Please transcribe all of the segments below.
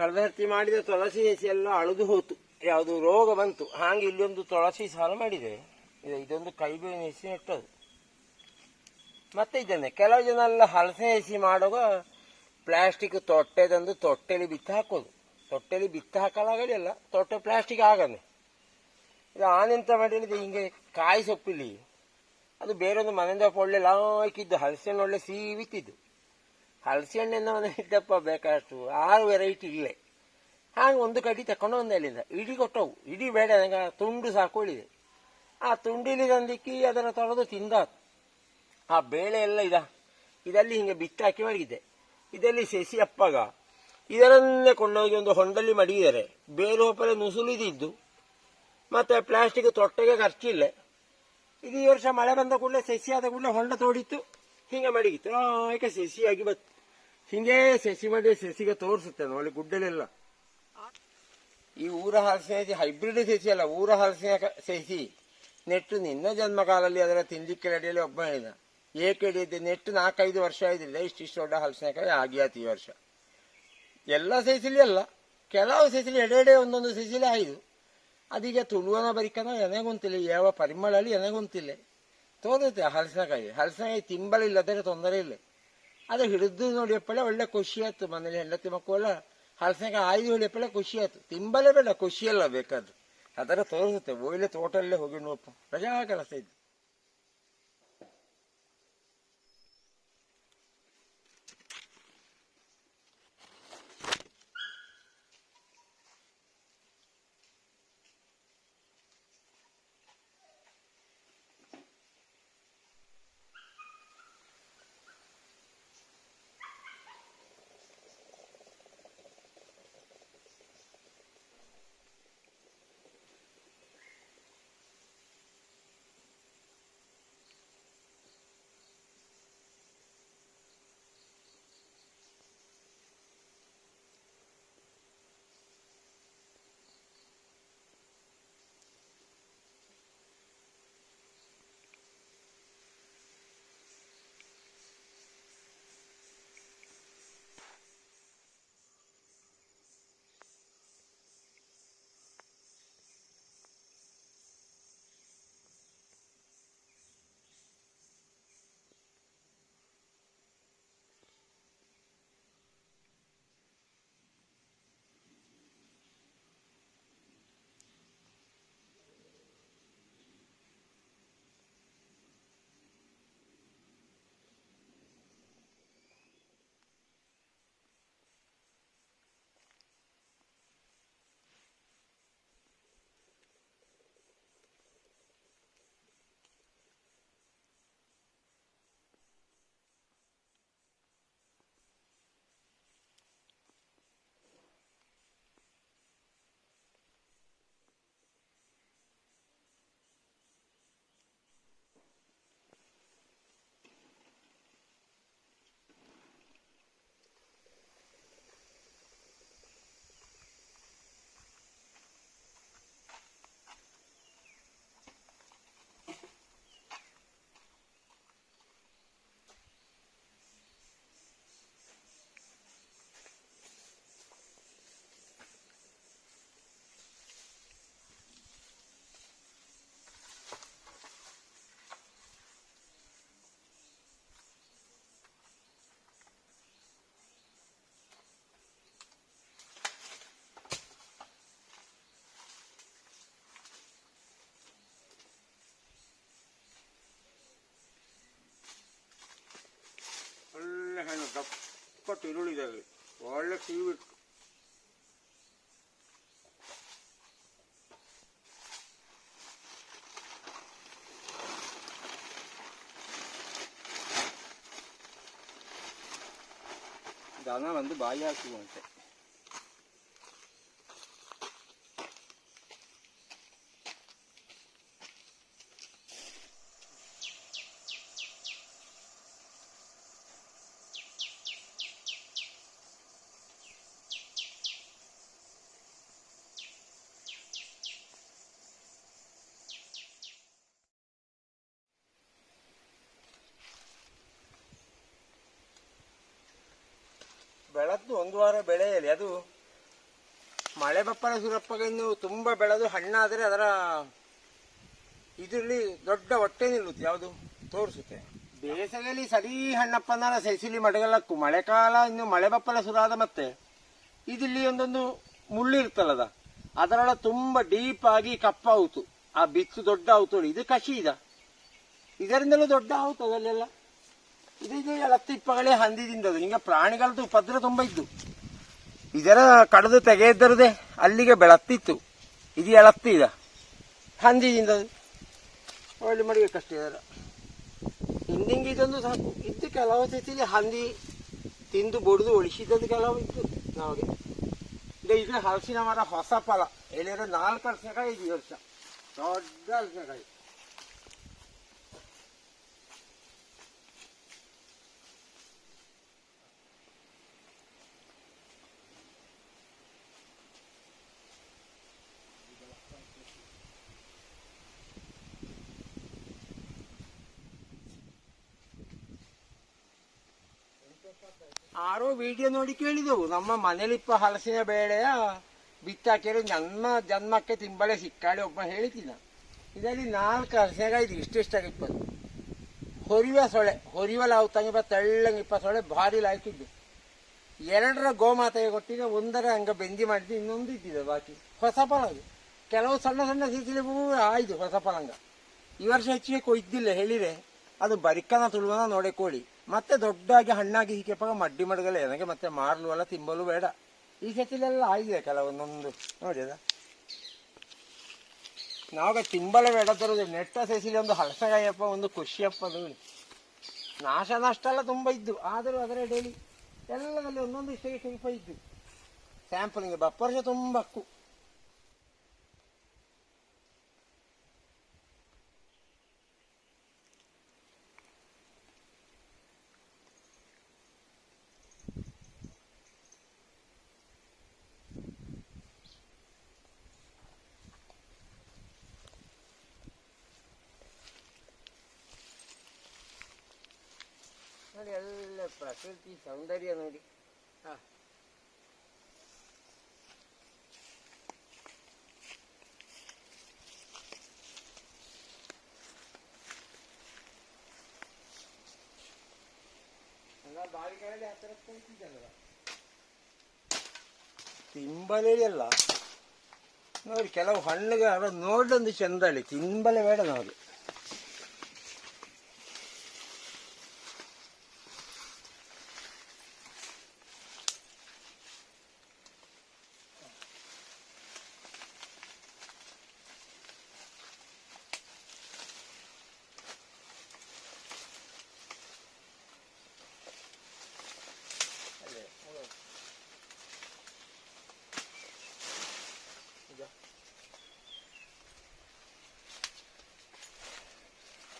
ಕಳೆದ ಮಾಡಿದ ತುಳಸಿ ಸಸಿ ಎಲ್ಲ ಅಳಿದು ಹೋತು. ಯಾವುದು ರೋಗ ಬಂತು. ಹಾಗೆ ಇಲ್ಲೊಂದು ತುಳಸಿ ಸಾಲ ಮಾಡಿದೆ. ಇದು ಇದೊಂದು ಕೈಬೇವಿನ ಹೆಸಿ ನೆಟ್ಟದು ಮತ್ತೆ ಇದನ್ನೇ ಕೆಲವು ಜನ ಎಲ್ಲ ಹಲಸೆ ಎಸಿ ಮಾಡುವಾಗ ಪ್ಲಾಸ್ಟಿಕ್ ತೊಟ್ಟೆ ತಂದು ತೊಟ್ಟೆಲಿ ಬಿತ್ತು ಹಾಕೋದು. ತೊಟ್ಟೆಲಿ ಬಿತ್ತು ಹಾಕಲಾಗಲಿಲ್ಲ ತೊಟ್ಟೆ ಪ್ಲಾಸ್ಟಿಕ್ ಆಗನೆ. ಇದು ಆನೆಂತ ಮಾಡಿದ್ರೆ ಹಿಂಗೆ ಕಾಯಿ ಸೊಪ್ಪಿಲಿ ಅದು ಬೇರೊಂದು ಮನೆಯಿಂದ ಒಳ್ಳೆ ಲಾಕಿದ್ದು ಹಲಸೆ ಒಳ್ಳೆ ಹಲಸೆ ಹಣ್ಣೆಲ್ಲ ಮನೆ ಇದ್ದಪ್ಪ ಬೇಕಾಷ್ಟು ಆರು ವೆರೈಟಿ ಇಲ್ಲೇ. ಹಾಗೆ ಒಂದು ಕಡಿ ತಕೊಂಡು ಬಂದೆ ಅಲ್ಲಿಂದ ಇಡೀ ಕೊಟ್ಟವು. ಇಡೀ ಬೇಡ, ನಂಗೆ ತುಂಡು ಸಾಕೊಳ್ಳಿದೆ ಆ ತುಂಡಿಲಿ ತಂದಿಕ್ಕಿ ಅದರ ತೊಳೆದು ತಿಂದ ಆ ಬೇಳೆ ಎಲ್ಲ ಇದ. ಇದರಲ್ಲಿ ಹಿಂಗೆ ಬಿತ್ತಾಕಿ ಮಡಗಿದ್ದೆ ಇದರಲ್ಲಿ ಸಸಿ ಅಪ್ಪಗ. ಇದರನ್ನೇ ಕೊಂಡೋಗಿ ಒಂದು ಹೊಂಡಲ್ಲಿ ಮಡಗಿದ್ದಾರೆ ಬೇರು ಹೊಪ್ಪಲೆ ನುಸುಲಿದಿದ್ದು ಮತ್ತು ಪ್ಲಾಸ್ಟಿಕ್ ತೊಟ್ಟೆಗೆ ಖರ್ಚಿಲ್ಲ. ಇದು ಈ ವರ್ಷ ಮಳೆ ಬಂದ ಕೂಡಲೇ ಸಸಿ ಆದ ಕೂಡಲೇ ಹೊಂಡ ತೋಡಿತ್ತು. ಹಿಂಗೆ ಮಡಗಿತ್ತು ಸಸಿ ಆಗಿ ಬತ್ತು ಹಿಂಗೆ ಸಸಿ ಮಾಡಿ ಸಸಿಗೆ ತೋರಿಸುತ್ತೆ ನೋಡಿ ಗುಡ್ಡಲೆಲ್ಲ. ಈ ಊರ ಹಲಸಿನ ಹೈಬ್ರಿಡ್ ಸಸಿ ಅಲ್ಲ, ಊರ ಹಲಸಿನ ಸಸಿ. ನೆಟ್ಟು ನಿನ್ನ ಜನ್ಮಕಾಲದಲ್ಲಿ ಅದರ ತಿಂದಿಕ್ಕೆ ಅಡಿಯಲ್ಲಿ ಒಬ್ಬ ಹೇಳಿದ ಏಕೆಡಿಯದ್ದು ನೆಟ್ಟು ನಾಲ್ಕೈದು ವರ್ಷ ಆಯ್ದಿಲ್ಲ ಇಷ್ಟಿಷ್ಟು ದೊಡ್ಡ ಹಲಸಿನಕಾಯಿ ಆಗಿಯಾತು ಈ ವರ್ಷ. ಎಲ್ಲ ಸಸಿಲಿ ಅಲ್ಲ. ಕೆಲವು ಸಸಿಲಿ ಎಡೆ ಎಡೆ ಒಂದೊಂದು ಸಸಿಲಿ ಆಯ್ದು ಅದೀಗ ತುಳುವನ ಬರಿಕನ ಎನೆಗೊಂತಿಲ್ಲ. ಯಾವ ಪರಿಮಳಲ್ಲಿ ಎನೆಗೊಂತಿಲ್ಲ. ತೋರುತ್ತೆ ಹಲಸಿನಕಾಯಿ ಹಲಸಿನಕಾಯಿ ತಿಂಬಲಿಲ್ಲದರೆ ತೊಂದರೆ ಇಲ್ಲ ಅದು ಹಿಡಿದು ನೋಡಿಯಪ್ಪಳೆ ಒಳ್ಳೆ ಖುಷಿ ಆಯ್ತು ಮನೇಲಿ ಹೆಂಡತಿ ಮಕ್ಕಳೆಲ್ಲ ಹಲಸಿನಕಾಯಿ ಆಯ್ದು ಹೇಳಿಯಪ್ಪಳೆ ಖುಷಿ ಆಯ್ತು ತಿಂಬಲೇ ಬೇಡ ಖುಷಿಯಲ್ಲ ಬೇಕಾದ್ದು ಅದರ ತೋರಿಸುತ್ತೆ ಒಳ್ಳೆ ತೋಟಲ್ಲೇ ಹೋಗಿ ನೋಡಪ್ಪ ರಜಾ ಕೆಲಸ ಇದ್ದು ಒಳ್ಳೆ ಹಣ್ಣು ದಪ್ಪ ತಿರುಳಿದಾವೆ ಒಳ್ಳೆ ಕಿವಿಟ್ಟು ದನ வந்து ಬಾಯಿ ಒಂದು ವಾರ ಬೆಳೆಯಲಿ. ಅದು ಮಳೆ ಬಪ್ಪಳ ಸುರಪ್ಪಗೆ ತುಂಬ ಬೆಳೆದು ಹಣ್ಣಾದರೆ ಅದರ ಇದರಲ್ಲಿ ದೊಡ್ಡ ಹೊಟ್ಟೆ ನಿಲ್ಲುತ್ತೆ, ಯಾವುದು? ತೋರಿಸುತ್ತೆ. ಬೇಸಗೆಯಲ್ಲಿ ಸರಿ ಹಣ್ಣಪ್ಪನ ಸೆಸಿಲಿ ಮಡಗಲಕ್ಕು ಮಳೆಕಾಲ ಇನ್ನು ಮಳೆ ಬಪ್ಪಲ ಸುರಾದ ಮತ್ತೆ ಇದಿಲ್ಲಿ ಒಂದೊಂದು ಮುಳ್ಳು ಇರ್ತಲ್ಲದ ಅದರೊಳ ತುಂಬ ಡೀಪ್ ಆಗಿ ಕಪ್ಪಾವುತು ಆ ಬಿತ್ತು ದೊಡ್ಡ ಆವುತು ಇದು ಕಷಿ ಇದ. ಇದರಿಂದಲೂ ದೊಡ್ಡ ಆವುತು ಅದಲ್ಲೆಲ್ಲ ಇದು ಇದು ಎಳತ್ತು ಹಂದಿ ಹಂದಿದಿಂದದು ಹಿಂಗ ಪ್ರಾಣಿಗಳದ್ದು ಉಪದ್ರ ತುಂಬಾ ಇದ್ದು. ಇದರ ಕಡದು ತೆಗೆದರದೆ ಅಲ್ಲಿಗೆ ಬೆಳತ್ತಿತ್ತು. ಇದು ಎಳತ್ತಿ ಇದ ಹಂದಿದಿಂದ ಒಳ್ಳೆ ಮಡಿಬೇಕಷ್ಟೇ ಇದರ. ಹಿಂದಿಂಗೆ ಇದೊಂದು ಸಾಕು. ಇದ್ದು ಕೆಲವು ಸ್ಥಿತಿಲಿ ಹಂದಿ ತಿಂದು ಬಡಿದು ಒಳಿಸಿದ್ದು ಕೆಲವು ಇತ್ತು ನಮಗೆ ಈಗ ಇದು ಹಲಸಿನ ಮರ ಹೊಸ ಫಲ. ಎಲ್ಲಿರೋ ನಾಲ್ಕು ವರ್ಷಕಾಯಿ ಈ ವರ್ಷ. ದೊಡ್ಡ ಹಲಸಿನಕಾಯಿ ಆರೋ ವಿಡಿಯೋ ನೋಡಿ ಕೇಳಿದೆವು. ನಮ್ಮ ಮನೇಲಿಪ್ಪ ಹಲಸಿನ ಬೇಳೆಯ ಬಿತ್ತಾಕಿರೋ ನನ್ನ ಜನ್ಮಕ್ಕೆ ತಿಂಬಳೆ ಸಿಕ್ಕಾಳೆ ಒಬ್ಬ ಹೇಳಿದ್ದೀನ ಇದರಲ್ಲಿ ನಾಲ್ಕು ಹಲಸಿನಕಾಯಿ ಇಷ್ಟ ಇಷ್ಟಿಷ್ಟಾಗಿಪ್ಪ ಹೊರಿವ ಸೊಳೆ ಹೊರಿವ ಲಾವು ತಂಗಿಪ್ಪ ತೆಳ್ಳಂಗಿಪ್ಪ ಸೊಳೆ ಭಾರಿ ಲಾಯ್ಕಿದ್ದು ಎರಡರ ಗೋಮಾತೆಗೆ ಕೊಟ್ಟಿಗೆ ಒಂದರ ಹಂಗ ಬೆಂದಿ ಮಾಡಿದ್ದು, ಇನ್ನೊಂದು ಇದ್ದಿದೆ ಬಾಕಿ. ಹೊಸ ಅದು ಕೆಲವು ಸಣ್ಣ ಸಣ್ಣ ಸೀಸಲಿ ಆಯ್ತು, ಹೊಸ ಫಲಂಗ ಈ ವರ್ಷ ಹೆಚ್ಚಿಗೆ ಕೊಯ್ದಿಲ್ಲ, ಹೇಳಿದೆ. ಅದು ಬರಿಕನ ತುಳುವನ ನೋಡೆ ಕೋಳಿ. ಮತ್ತೆ ದೊಡ್ಡಾಗಿ, ಹಣ್ಣಾಗಿ ಹೀಗೆ ಮಡ್ಡಿ ಮಡಗಲ್ಲ. ನನಗೆ ಮತ್ತೆ ಮಾರ್ಲು ಅಲ್ಲ, ತಿಂಬಲು ಬೇಡ. ಈ ಸತಿಲೆಲ್ಲ ಆಗಿದೆ ಕೆಲವೊಂದೊಂದು. ನೋಡಿ ಅದ. ನಾವಾಗ ತಿಂಬಲೇ ಬೇಡ ತರೋದು. ನೆಟ್ಟ ಸಸಿಲಿ ಒಂದು ಹಲಸಗಾಯಪ್ಪ, ಒಂದು ಖುಷಿಯಪ್ಪ ನೋಡಿ ನಾಶ ನಷ್ಟ ಎಲ್ಲ ತುಂಬ ಇದ್ದು. ಆದರೂ ಅದರ ಡೈಲಿ ಎಲ್ಲದಲ್ಲಿ ಒಂದೊಂದು ಇಷ್ಟ ಸ್ವಲ್ಪ ಇದ್ದು. ಸ್ಯಾಂಪಲಿಂಗ್ ಬಪ್ಪ ವರ್ಷ ತುಂಬ ಹಕ್ಕು ನೋಡಿ ಎಲ್ಲ ಪ್ರಕೃತಿ ಸೌಂದರ್ಯ ನೋಡಿ. ಹಾ. ತಿಂಬಲೇಲಿ ಅಲ್ಲ. ನೋಡಿ ಕೆಲವು ಹಣ್ಣುಗಳು ನೋಡೊಂದು ಚಂದಳಿ ತಿಂಬಲೆ ಬೇಡ ನೋಡಿ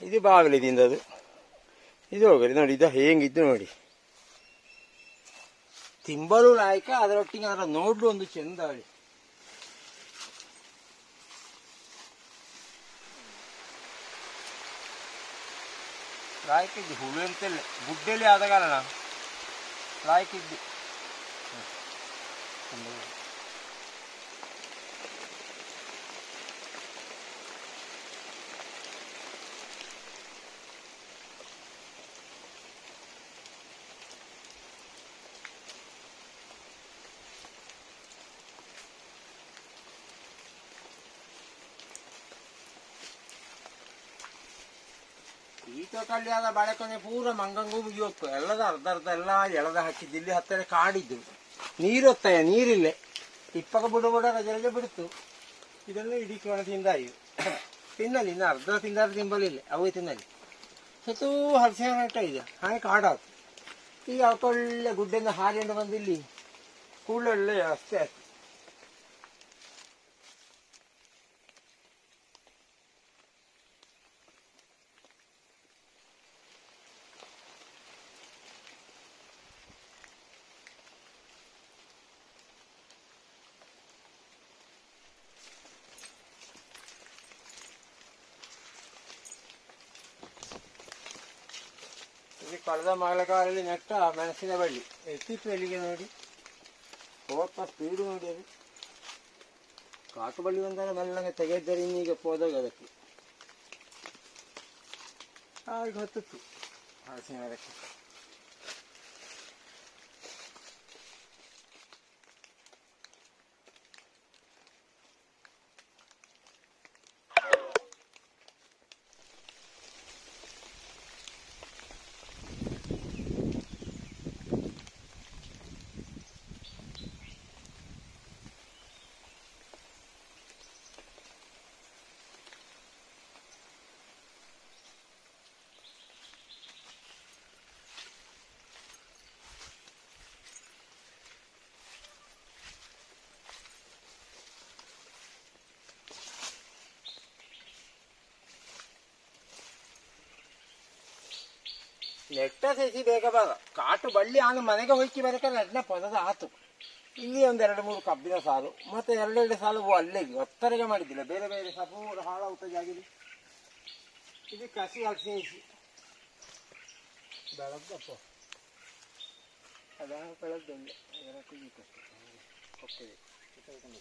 ಇದು ಬಾಗಿಲಿದಿಂದ ಅದು ಇದು ಹೋಗಲಿ ನೋಡಿ ಇದು ಹೇಗಿದ್ದು ನೋಡಿ ತಿಂಬಲು ಲಾಯಕ ಅದರೊಟ್ಟಿಗೆ ಅದರ ನೋಡ್ಲು ಒಂದು ಚೆಂದ ಹೇಳಿ ಲಾಯಕ ಇದ್ದು ಹುಳು ಅಂತೆಲ್ಲ ಗುಡ್ಡೆಲಿ ಆದ ಕಾರಣ ಲಾಯಕ ಇದ್ದು ತೋಟಲ್ಲಿ ಆದ ಬಾಳೆಕೊನೆ ಪೂರ ಮಂಗಂಗು ಮುಗಿಯೋಕ್ಕು ಎಲ್ಲದ ಅರ್ಧ ಅರ್ಧ ಎಲ್ಲ ಎಳೆದ ಹಾಕಿದ್ದು ಇಲ್ಲಿ ಹತ್ತಿರ ಕಾಡಿದ್ದು. ನೀರು ಹೊತ್ತಾಯ ನೀರಿಲ್ಲೇ. ಇಪ್ಪಗ ಬುಡ ಬುಡ ರಜೆ ರಜೆ ಬಿಡ್ತು. ಇದನ್ನು ಇಡೀ ಕೋಣ ತಿಂದಾಯಿ. ತಿನ್ನಲಿ, ಇನ್ನು ಅರ್ಧ ತಿಂದಾರ ತಿಂಬಲಿಲ್ಲ. ಅವು ತಿನ್ನಲಿ. ಸತು ಹಲಸಿನ ಹೊರಟ ಇದೆ. ಹಾಗೆ ಕಾಡಾತು. ಈಗ ಅವತ್ತೊಳ್ಳೆ ಗುಡ್ಡೆಯಿಂದ ಹಾರಿಕೊಂಡು ಬಂದಿಲ್ಲಿ. ಇಲ್ಲಿ ಅಷ್ಟೇ ಅಷ್ಟೇ. ಕಳೆದ ಮಳೆಗಾಲದಲ್ಲಿ ನೆಟ್ಟ ಮೆಣಸಿನ ಬಳ್ಳಿ ಎತ್ತಿತ್ತು ಎಲ್ಲಿಗೆ ನೋಡಿ ಹೋಗ್ತಾ ಸ್ಪೀಡು ನೋಡಿ ಅದು ಕಾಟು ಬಳ್ಳಿ ಬಂದಾಗ ಮೆಲ್ಲಗೆ ತೆಗೆದರೆ ಇನ್ನೀಗ ಹೋದಾಗ ಅದಕ್ಕೆ ಹಾಗೆ ಹೊತ್ತಿತ್ತು ಹಲಸಿನ ಮರಕ್ಕೆ ನೆಟ್ಟ ಸಸಿ ಬೇಗ ಬರ ಕಾಟು ಬಳ್ಳಿ ಆಗ ಮನೆಗೆ ಹೊಯ್ಕಿ ಬರಕ ನೆಟ್ನ ಪದದ ಆತು. ಇಲ್ಲಿ ಒಂದು ಎರಡು ಮೂರು ಕಬ್ಬಿನ ಸಾಲು ಮತ್ತೆ ಎರಡೆರಡು ಸಾಲು ಅಲ್ಲಿಗೆ ಒತ್ತರೆಗೆ ಮಾಡಿದ್ದಿಲ್ಲ, ಬೇರೆ ಬೇರೆ ಸಪೂರ ಹಾಳಾಗುತ್ತ ಜಾಗಿಲಿ. ಇದು ಕಸಿ ಸಸಿ ಬೆಳಗ್ಗಪ್ಪ. ಅದ ಬೆಳಗ್ಗಂಗೆ ಅದರ ಕುಯ್ಯಿಕಷ್ಟೆ ಕೊಟ್ಟಿದೆ ಒಳ್ಳೆ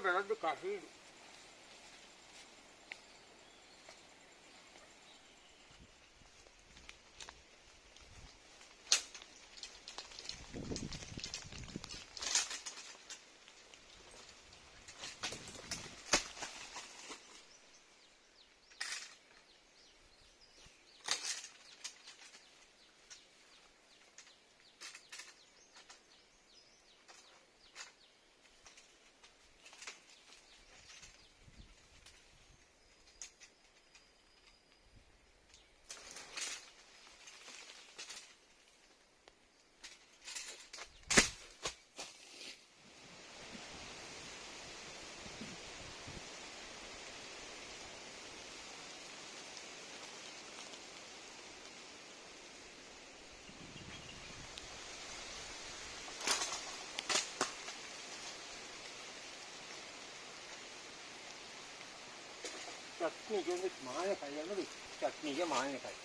ಬೆಳಗ್ಗೆ ಕಾಫಿ ಇದು ಚಟ್ನಿಗೆ ಒಂದು ಮಾವಿನಕಾಯಿ ಅಂದ್ರೆ ಚಟ್ನಿಗೆ ಮಾವಿನಕಾಯಿ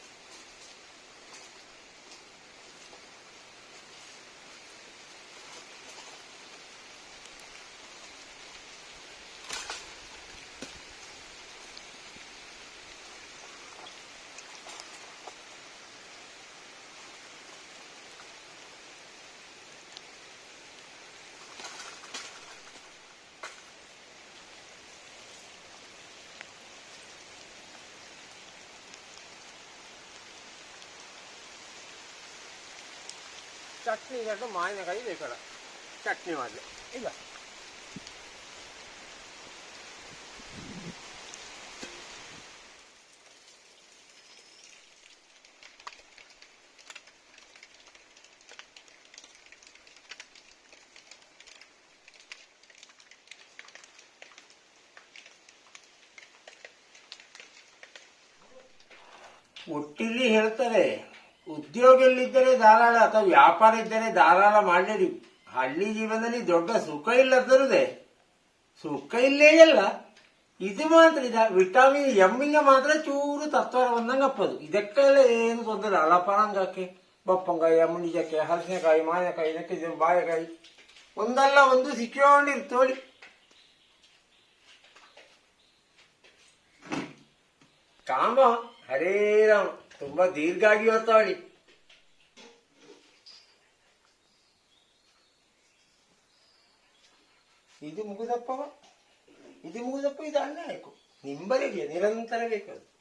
ಚಟ್ನಿ ಎರಡು ಮಾವಿನಕಾಯಿ ಬೇಕಲ್ಲ. ಚಟ್ನಿ ಮಾಡಲಿ. ಇಲ್ಲ ಒಟ್ಟಿಲಿ ಹೇಳ್ತಾರೆ. ಉದ್ಯೋಗದಲ್ಲಿದ್ದರೆ ಧಾರಾಳ ಅಥವಾ ವ್ಯಾಪಾರ ಇದ್ದರೆ ಧಾರಾಳ ಮಾಡಲೇರಿ ಹಳ್ಳಿ ಜೀವನದಲ್ಲಿ ದೊಡ್ಡ ಸುಖ ಇಲ್ಲ ತರುದೆ ಸುಖ ಇಲ್ಲೇ ಇಲ್ಲ ಇದು ಮಾತ್ರ ಇದ ವಿಟಮಿನ್ ಎಮ್ಮಿಂಗ ಮಾತ್ರ ಚೂರು ತತ್ವರ ತತ್ವರವನ್ನಂಗಪ್ಪದು ಇದಕ್ಕೆಲ್ಲ ಏನು ತೊಂದರೆ ಅಲಪರಂಗಕ್ಕೆ, ಬಪ್ಪಂಗಾಯಿ ಅಮ್ಮಣಿಜಕ್ಕೆ ಹಲಸಿನಕಾಯಿ ಮಾಯಕಾಯಿ ಇದಕ್ಕೆ ಬಾಯಕಾಯಿ ಒಂದಲ್ಲ ಒಂದು ಸಿಕ್ಕೊಂಡಿರ್ತೋಳಿ ಕಾಂಬ ಹರೇ ರಾಮ. ತುಂಬಾ ದೀರ್ಘ ಆಗಿ ಹೋಗ್ತಾವಳಿ ಇದು ಮುಗಿದಪ್ಪವ ಇದು ಮುಗಿದಪ್ಪ ಇದು ಅನ್ನ ಹಾಕು ನಿಂಬಲಿದೆಯಾ ನಿರಂತರ ಬೇಕಾದ್ರು